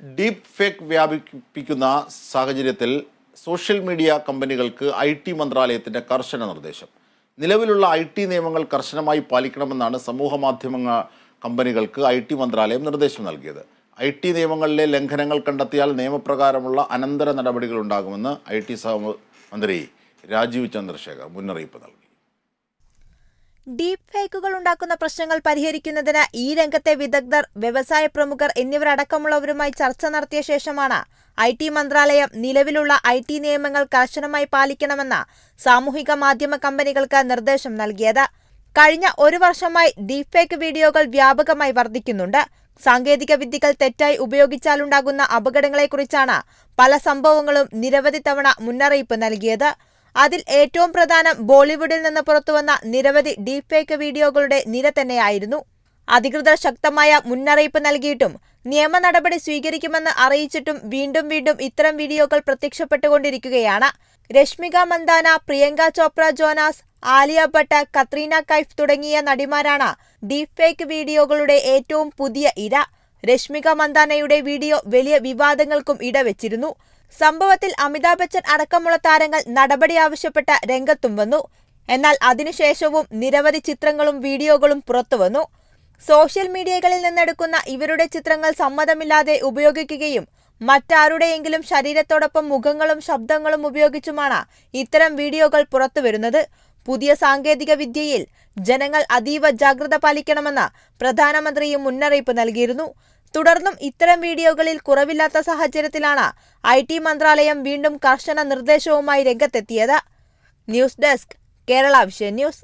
Deep fake വ്യാപിപ്പിക്കുന്ന സാഹചര്യത്തിൽ social media കമ്പനികൾക്ക് ഐ ടി മന്ത്രാലയത്തിന്റെ കർശന നിർദ്ദേശം. നിലവിലുള്ള ഐ ടി നിയമങ്ങൾ കർശനമായി പാലിക്കണമെന്നാണ് സമൂഹ മാധ്യമ കമ്പനികൾക്ക് ഐ ടി മന്ത്രാലയം നിർദ്ദേശം നൽകിയത്. ഐ ടി നിയമങ്ങളിലെ ലംഘനങ്ങൾ കണ്ടെത്തിയാൽ നിയമപ്രകാരമുള്ള അനന്തര നടപടികൾ ഉണ്ടാകുമെന്ന് ഐ ടി മന്ത്രി രാജീവ് ചന്ദ്രശേഖർ മുന്നറിയിപ്പ് നൽകി. ഡീപ് ഫേക്കുകൾ ഉണ്ടാക്കുന്ന പ്രശ്നങ്ങൾ പരിഹരിക്കുന്നതിന് ഈ രംഗത്തെ വിദഗ്ധർ വ്യവസായ പ്രമുഖർ എന്നിവരടക്കമുള്ളവരുമായി ചർച്ച നടത്തിയ ശേഷമാണ് ഐ ടി മന്ത്രാലയം നിലവിലുള്ള ഐ ടി നിയമങ്ങൾ കർശനമായി പാലിക്കണമെന്ന സാമൂഹിക മാധ്യമ കമ്പനികൾക്ക് നിർദ്ദേശം നൽകിയത്. കഴിഞ്ഞ ഒരു വർഷമായി ഡീപ് ഫേക്ക് വീഡിയോകൾ വ്യാപകമായി വർദ്ധിക്കുന്നുണ്ട്. സാങ്കേതിക വിദ്യകൾ തെറ്റായി ഉപയോഗിച്ചാലുണ്ടാകുന്ന അപകടങ്ങളെക്കുറിച്ചാണ് പല സംഭവങ്ങളും നിരവധി തവണ മുന്നറിയിപ്പ് നൽകിയത്. അതിൽ ഏറ്റവും പ്രധാനം ബോളിവുഡിൽ നിന്ന് പുറത്തുവന്ന നിരവധി ഡീപ് ഫേക്ക് വീഡിയോകളുടെ നിര തന്നെയായിരുന്നു. അധികൃതർ ശക്തമായ മുന്നറിയിപ്പ് നൽകിയിട്ടും നിയമ നടപടി സ്വീകരിക്കുമെന്ന് അറിയിച്ചിട്ടും വീണ്ടും വീണ്ടും ഇത്തരം വീഡിയോകൾ പ്രത്യക്ഷപ്പെട്ടുകൊണ്ടിരിക്കുകയാണ്. രശ്മിക മന്ദാന പ്രിയങ്ക ചോപ്ര ജോനാസ് ആലിയ ഭട്ട് കത്രീന കൈഫ് തുടങ്ങിയ നടിമാരാണ് ഡീപ് ഫേക്ക് വീഡിയോകളുടെ ഏറ്റവും പുതിയ ഇര. രശ്മിക മന്ദാനയുടെ വീഡിയോ വലിയ വിവാദങ്ങൾക്കും ഇടവെച്ചിരുന്നു. സംഭവത്തിൽ അമിതാഭ് ബച്ചൻ അടക്കമുള്ള താരങ്ങൾ നടപടി ആവശ്യപ്പെട്ട രംഗത്തും വന്നു. എന്നാൽ അതിനുശേഷവും നിരവധി ചിത്രങ്ങളും വീഡിയോകളും പുറത്തുവന്നു സോഷ്യൽ മീഡിയകളിൽ നിന്നെടുക്കുന്ന ഇവരുടെ ചിത്രങ്ങൾ സമ്മതമില്ലാതെ ഉപയോഗിക്കുകയും മറ്റാരുടെയെങ്കിലും ശരീരത്തോടൊപ്പം മുഖങ്ങളും ശബ്ദങ്ങളും ഉപയോഗിച്ചുമാണ് ഇത്തരം വീഡിയോകൾ പുറത്തുവരുന്നത് പുതിയ സാങ്കേതിക വിദ്യയിൽ ജനങ്ങൾ അതീവ ജാഗ്രത പാലിക്കണമെന്ന് പ്രധാനമന്ത്രിയും മുന്നറിയിപ്പ് നൽകിയിരുന്നു. തുടർന്നും ഇത്തരം വീഡിയോകളിൽ കുറവില്ലാത്ത സാഹചര്യത്തിലാണ് ഐ ടി മന്ത്രാലയം വീണ്ടും കർശന നിർദ്ദേശവുമായി രംഗത്തെത്തിയത്. News desk Kerala vision news.